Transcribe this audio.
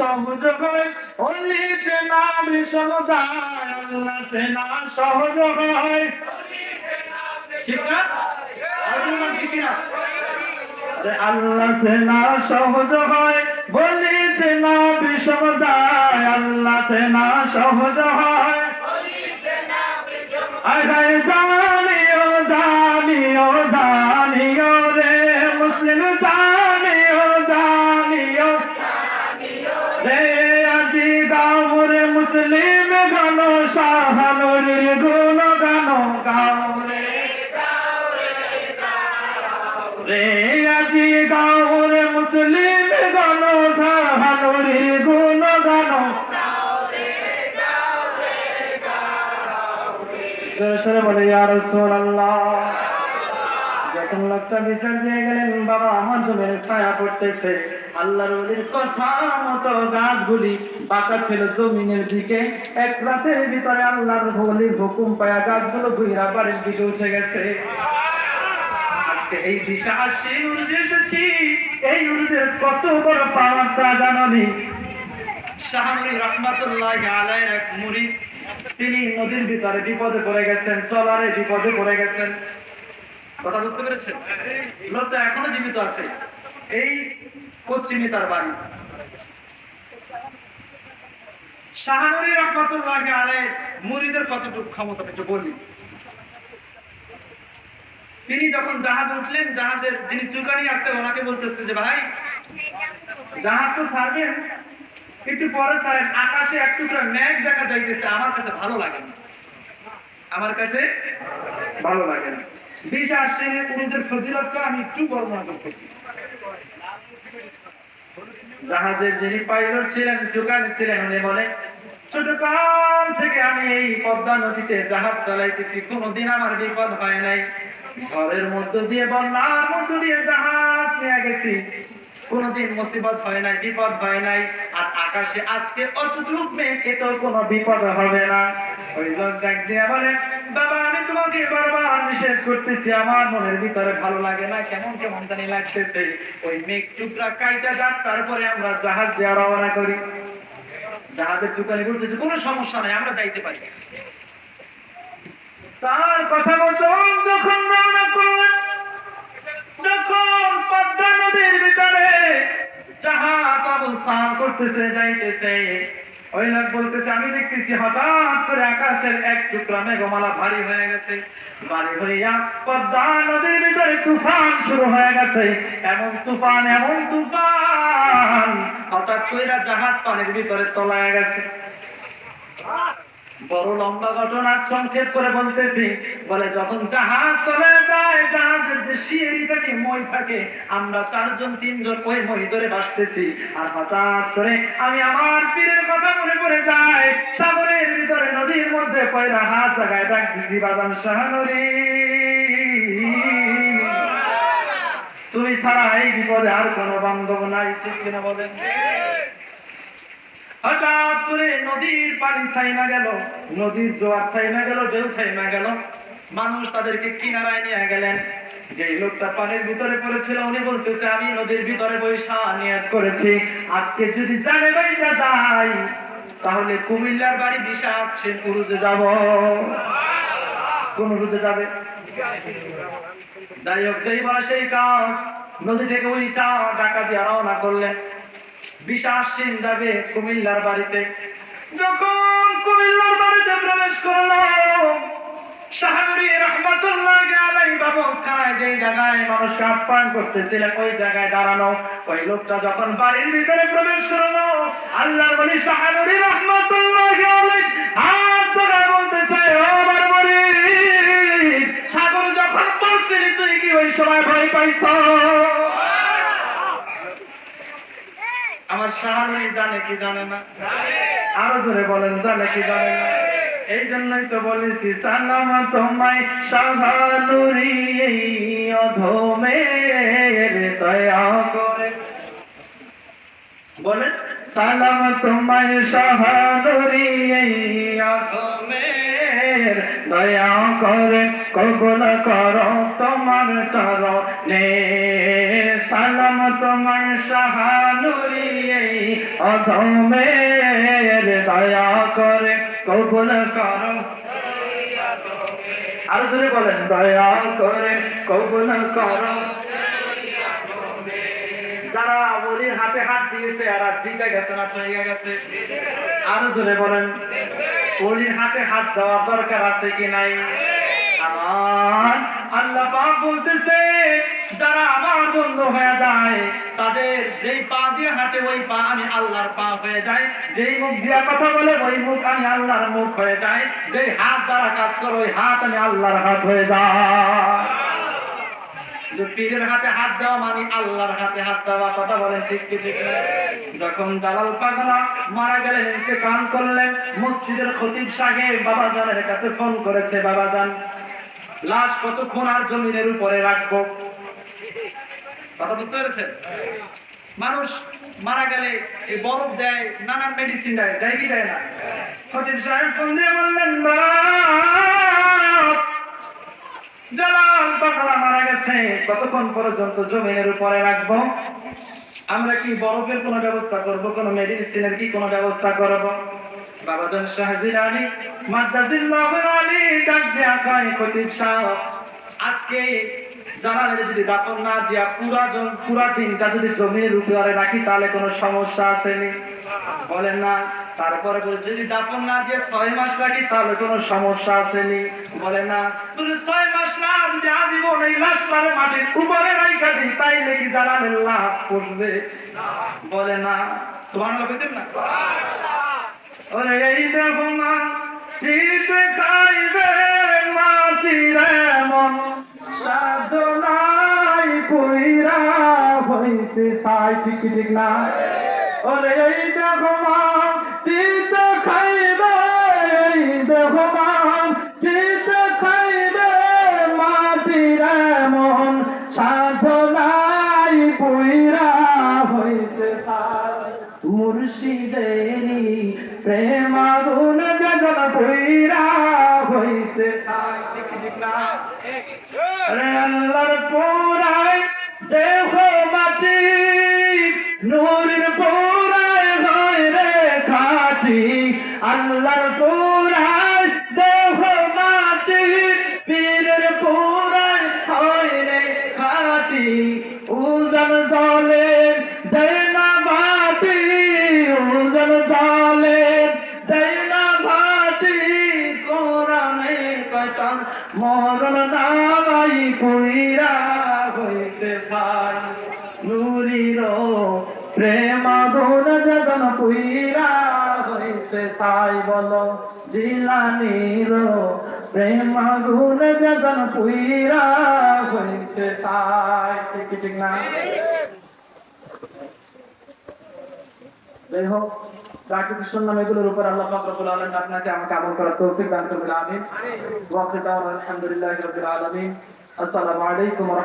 সহজ হয় অলি চেনা বিষমদায় আল্লাহ চেনা সহজ হয়। ঠিক না? ঠিক না? আল্লাহ চেনা সহজ হয় বলি চেনা বিষমদায় আল্লাহ চেনা সহজ হয়। আরে জানিও মুসলিম গান শাহানুর গুণ গান গাউরে রে আজি গাউরে মুসলিম গান শাহানুর গুণ গান জোরে বলে, ইয়া রাসূলুল্লাহ। যখন লোকটা বিচার দিয়ে গেলেন, বাবা আমার জমির ছায়া পড়তেছে। আল্লাহর ওলির কথা মতো গাছগুলি বাঁকা ছিল জমিনের দিকে। এক রাতের ভিতরে আল্লাহর ওলির হুকুম পায়া গাছগুলো ঘুরা বাড়ির দিকে উঠে গেছে। এই দিশা আসে উর্জে এসেছি। এই উর্জের কত বড় পাওয়ার, তা জানানি শাহানুরি রহমাতুল্লাহ আলাইহির এক মুরিদ, তিনি নদীর ভিতরে বিপদে পড়ে গেছেন চলারে বিপদে পড়ে গেছেন। কথা বুঝতে পেরেছেন? লোকটা এখনও জীবিত আছে। এই পশ্চিমে তার বাড়ি। কতটুকু ক্ষমতা একটু বলি। তিনি যখন জাহাজে উঠলেন, জাহাজের যিনি আছে, ওনাকে বলতেছে যে, ভাই, জাহাজ তো ছাড়বেন একটু পরে ছাড়েন আকাশে এক টুকরা মেঘ দেখা যাইতেছে, আমার কাছে ভালো লাগে আমার কাছে ভালো লাগে না। জাহাজের যিনি পাইলট ছিলেন ছিলেন, উনি বলে থেকে আমি এই পদ্মা নদীতে জাহাজ চালাইতেছি, কোনোদিন আমার বিপদ হয় নাই। ঝড়ের মধ্য দিয়ে, বন্যার মধ্য দিয়ে জাহাজ নিয়ে গেছি। কোনোদিন মুসিবত হয় নাই, বিপদ হয় নাই। আর আকাশে আজকে অতটুক এতেও কোনো বিপদ হবে না। ওই লোক ডাক দিয়ে বলে বাবা, আমি তোমাকে বারবার নিষেধ করতেছি। আমার মনের ভিতরে ভালো লাগে না, কেমন কেমন জানি লাগতেছে। ওই মেঘ টুকরা কাইটা যাক, তারপরে আমরা জাহাজ দিয়ে রওনা করি। জাহাজের টুকানি বলতেছে, কোনো সমস্যা নাই, আমরা যাইতে পারি। তার কথা মতো যখন রওনা করলেন যখন পদ্মা নদীর ভিতরে জাহাজ অবস্থান করতেছে, যাইতেছে ওই লোক বলতেছে, আমি দেখতেছি হঠাৎ করে আকাশের এক টুকরা মেঘমালা ভারী হয়ে গেছে। ভারী পদ্মা নদীর ভিতরে তুফান শুরু হয়ে তুফান তুফান। হঠাৎ করে জাহাজ পানির ভিতরে তলায় গেছে। বড় লম্বা ঘটনা সংক্ষেপ করে বলতেছি, বলে, যখন জাহাজ চলে যায়, জাহাজের যে সিঁড়ি মই থাকে, আমরা চারজন, তিনজন ওই মই ধরে ভাসতেছি। আর হঠাৎ করে আমি আমার পীরের কথা মনে পড়ে যায়, সাগরের ভিতরে, নদীর মধ্যে পয়লা হাত জায়গায় ডাক দিদি বাদাম শাহানুরি, তুমি ছাড়া এই বিপদে আর কোনো বান্ধব নাই। ঠিক কিনা বলেন? হঠাৎ করে নদীর পানি থাইমা গেল, নদীর জোয়ার গেল গেল। মানুষ তাদেরকে কিনারায় নিয়ে গেলেন। যে লোকটা পানির ভিতরে পড়েছিল, উনি বলতেছে, আমি নদীর ভিতরে বৈশা নিয়াত করেছি। আজকে যদি জানে বাইটা যাই, তাহলে কুমিল্লার বাড়ি দিশা আসছে পুরুষে যাব? কোন রুজে যাবে? যাই হোক, যেই বলা সেই কাজ, নদী থেকে ওই চা ডাকা দিয়ে রওনা করলেন। বিশাস সিং যাবে কুমিল্লার বাড়িতে। যখন কুমিল্লার বাড়িতে প্রবেশ করল যখন বাড়ির ভিতরে প্রবেশ করল, আল্লাহর বলি শাহরি রহমতুল্লাহ আলাই, হাত ধরে আমার সাগর যখন তুই কি ওই সময় ভয় পাইছ? আমার শাহানুই জানে কি জানে না? আরও জোরে বলেন, জানে কি জানে না? এই জন্যই তো বলেছি সালাম তোমায় শাহানুরি এই অধমের দয়া করে। বলেন সালাম তোমায় শাহানুরি দয়া করে। কবুল করো তোমার চরণে। সালাম তোমার শাহানুরি এই অধমের দয়া করে কবুল করো। আরও জোরে বলেন, দয়া করে কবুল করো। যারা বলির হাতে হাত দিয়েছে আর জিতে গেছে না হয়ে গেছে? আরও জোরে বলেন বলির হাতে হাত দেওয়ার দরকার আছে কি নাই? আমার আল্লাহ বলতেছে যারা আমার বন্ধু হয়ে যায়, তাদের যেই পা দিয়ে হাঁটে, ওই পা আমি আল্লাহর পা হয়ে যায়। যেই মুখ দিয়ে কথা বলে, ওই মুখ আমি আল্লাহর মুখ হয়ে যায়। যেই হাত দ্বারা কাজ করে, ওই হাত আমি আল্লাহর হাত হয়ে যায়। পীরের হাতে হাত দেওয়া মানে আল্লাহর হাতে হাত দেওয়া, কথা বলেন ঠিক কি ঠিক? যখন দালাল পাগলা মারা গেলেন, ইন্তেকাল করলেন, মসজিদের খতিব সাহেব বাবা জানের কাছে ফোন করেছে বাবা জান লাশ কতক্ষণ আর জমিনের উপরে রাখব? কথা বুঝতে পেরেছেন? মানুষ মারা গেলে এই বরফ দেয়, নানান মেডিসিন দেয় দেয় কি দেয় না? খতিব সাহেব ফোন দিয়ে বললেন জালাল পাগলা মারা গেছে। কতক্ষণ পর্যন্ত জমিনের উপরে রাখব? আমরা কি বরফের কোনো ব্যবস্থা করব, কোনো মেডিসিনের কি কোনো ব্যবস্থা করব? বাবাজন শাহজির আলী মাদ্দাজিল্লাহ আলী ডাক দেয়া কয় খতিব সাহেব। আজকে জানালেন যদি দাফন না দিয়া পুরা পুরা দিনটা যদি জমিনের উপরে রাখি তাহলে কোনো সমস্যা আছে নি বলেন না, তারপরে বলে, যদি দাফন না দিয়ে ছয় মাস রাখি তাহলে কোনো সমস্যা আছে নি বলে না, বলে, ছয় মাস না, যদি আজীবন এই লাশটারে মাটির উপরে রাইখা দিই, তাইলে কি জানালেন লাভ করবে বলে না, সুবহানাল্লাহ বলতেন না? ওরে এই দেখো মা চিত খাইবে মাটিরে মন সাধনাই পুইরা হইছে সাই, ঠিক ঠিক না? ওরে, এই দেখো মা চিত খাইবে, এই দেখো মা চিত খাইবে মাটিরে মন সাধনাই পুইরা হইছে সাই। মুর্শিদেরি প্রেম আগুন জগন পুইরা হইছে সাই ঠিক ঠিক না রে পুরাই দেহ মাটি নূরের প্রেম গুণ জগন পুইরা হইছে সাই বলো জিলানির। প্রেম গুণ জগন পুইরা হইছে সাই। ঠিক ঠিক না? যাই হোক শুনলাম এগুলোর উপর আল্লাহ আপনাকে আমাকে আমল করার তৌফিক দান করবেন, আমিন। ওয়া আখির আসসালামু আলাইকুম ওয়া